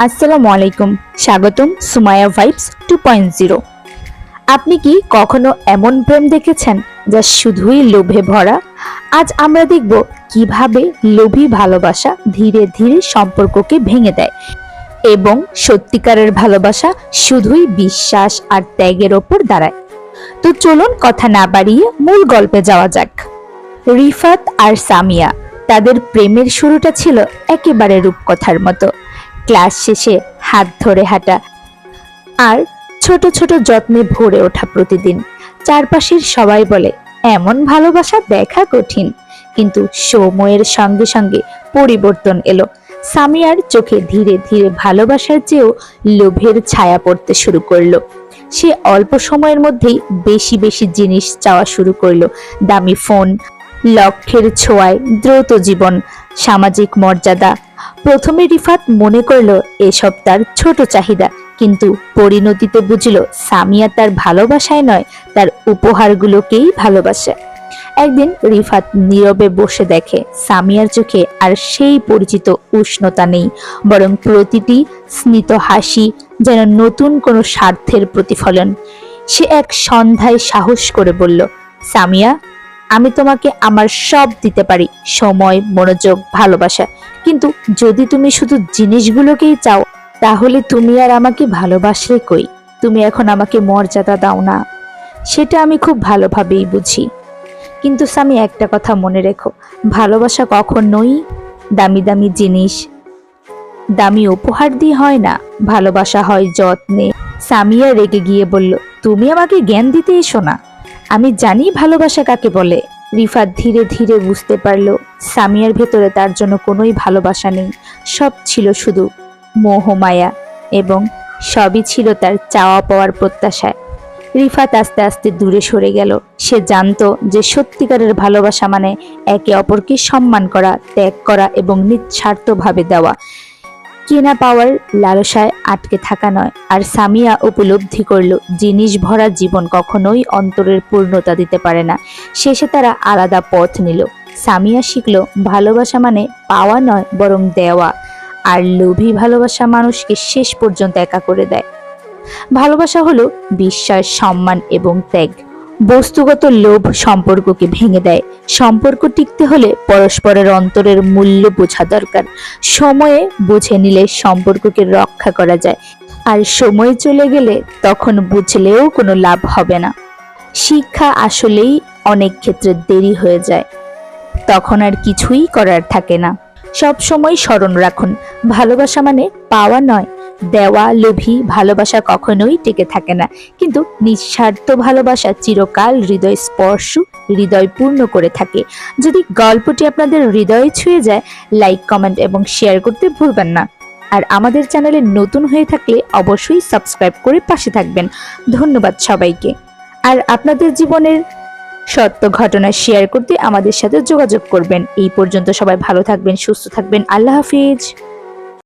আসসালামু আলাইকুম। স্বাগতম Sumaya vibes two point zero. আপনি কি কখনো এমন প্রেম দেখেছেন যা শুধুই লোভে ভরা? আজ আমরা দেখব কীভাবে লোভী ভালোবাসা ধীরে ধীরে সম্পর্ককে ভেঙে দেয় এবং সত্যিকারের ভালোবাসা শুধুই বিশ্বাস আর ত্যাগের ওপর দাঁড়ায়। তো চলুন কথা না বাড়িয়ে মূল গল্পে যাওয়া যাক। রিফাত আর সামিয়া, তাদের প্রেমের শুরুটা ছিল একেবারে রূপকথার মতো। ক্লাস শেষে হাত ধরে হাঁটা। আর ছোট ছোট যত্নে ভরে ওঠা প্রতিদিন। চারপাশের সবাই বলে, এমন ভালোবাসা দেখা কঠিন। কিন্তু সময়ের সঙ্গে সঙ্গে পরিবর্তন এলো। সামিয়ার চোখে ধীরে ধীরে ভালোবাসার চেয়েও লোভের ছায়া পড়তে শুরু করল। সে অল্প সময়ের মধ্যেই বেশি বেশি জিনিস চাওয়া শুরু করল। দামি ফোন, লক্ষ্যের ছোঁয়ায় দ্রুত জীবন, সামাজিক মর্যাদা প্রথমে রিফাত মনে করল, এসব তার ছোট চাহিদা। কিন্তু পরিণতিতে বুঝলো, সামিয়া তার ভালোবাসায় নয়, তার উপহারগুলোকেই ভালোবাসে। একদিন রিফাত নীরবে বসে দেখে, সামিয়ার চোখে আর সেই পরিচিত উষ্ণতা নেই, বরং প্রতিটি স্মিত হাসি যেন নতুন কোনো স্বার্থের প্রতিফলন। সে এক সন্ধ্যায় সাহস করে বলল, সামিয়া আমি তোমাকে আমার সব দিতে পারি। সময়, মনোযোগ, ভালোবাসা। কিন্তু যদি তুমি শুধু জিনিসগুলোকেই চাও, তাহলে তুমি আর আমাকে ভালোবাসলে কই? তুমি এখন আমাকে মর্যাদা দাও না। সেটা আমি খুব ভালোভাবেই বুঝি। কিন্তু স্বামী, একটা কথা মনে রেখো। ভালোবাসা কখনোই দামি দামি জিনিস, দামি উপহার দিয়ে হয় না। ভালোবাসা হয় যত্নে। সামিয়া রেগে গিয়ে বলল, তুমি আমাকে জ্ঞান দিতে এসো না। আমি জানি ভালোবাসা কাকে বলে। রিফাত ধীরে ধীরে বুঝতে পারল, সামিয়ার ভেতরে তার জন্য কোনোই ভালোবাসা নেই। সব ছিল শুধু মোহমায়া এবং সবই ছিল তার চাওয়া পাওয়ার প্রত্যাশায়। রিফাত আস্তে আস্তে দূরে সরে গেল। সে জানতো যে সত্যিকারের ভালোবাসা মানে একে অপরকে সম্মান করা, ত্যাগ করা এবং নিঃস্বার্থভাবে দেওয়া। কেনা পাওয়ার লালসায় আটকে থাকা নয়। আর সামিয়া উপলব্ধি করল, জিনিস ভরা জীবন কখনোই অন্তরের পূর্ণতা দিতে পারে না। শেষে তারা আলাদা পথ নিল। সামিয়া শিখল, ভালোবাসা মানে পাওয়া নয়, বরং দেওয়া। আর লোভী ভালোবাসা মানুষকে শেষ পর্যন্ত একা করে দেয়। ভালোবাসা হলো বিশ্বাস, সম্মান এবং ত্যাগ। বস্তুগত লোভ সম্পর্ককে ভেঙে দেয়। সম্পর্ক টিকতে হলে পরস্পরের অন্তরের মূল্য বোঝা দরকার। সময়ে বুঝে নিলে সম্পর্ককে রক্ষা করা যায়। আর সময় চলে গেলে তখন বুঝলেও কোনো লাভ হবে না। শিক্ষা আসলেই অনেক ক্ষেত্রে দেরি হয়ে যায়। তখন আর কিছুই করার থাকে না। সব সময় স্মরণ রাখুন। ভালোবাসা মানে পাওয়া নয় দেওয়া, লোভী, ভালোবাসা কখনোই টিকে থাকে না। কিন্তু নিঃস্বার্থ ভালোবাসা চিরকাল হৃদয় স্পর্শ, হৃদয় পূর্ণ করে থাকে। যদি গল্পটি আপনাদের হৃদয়ে ছুঁয়ে যায়, লাইক, কমেন্ট এবং শেয়ার করতে ভুলবেন না। আর আমাদের চ্যানেলে নতুন হয়ে থাকলে অবশ্যই সাবস্ক্রাইব করে পাশে থাকবেন। ধন্যবাদ সবাইকে। আর আপনাদের জীবনের সত্য ঘটনা শেয়ার করতে আমাদের সাথে যোগাযোগ করবেন। এই পর্যন্ত সবাই ভালো থাকবেন, সুস্থ থাকবেন। আল্লাহ হাফিজ।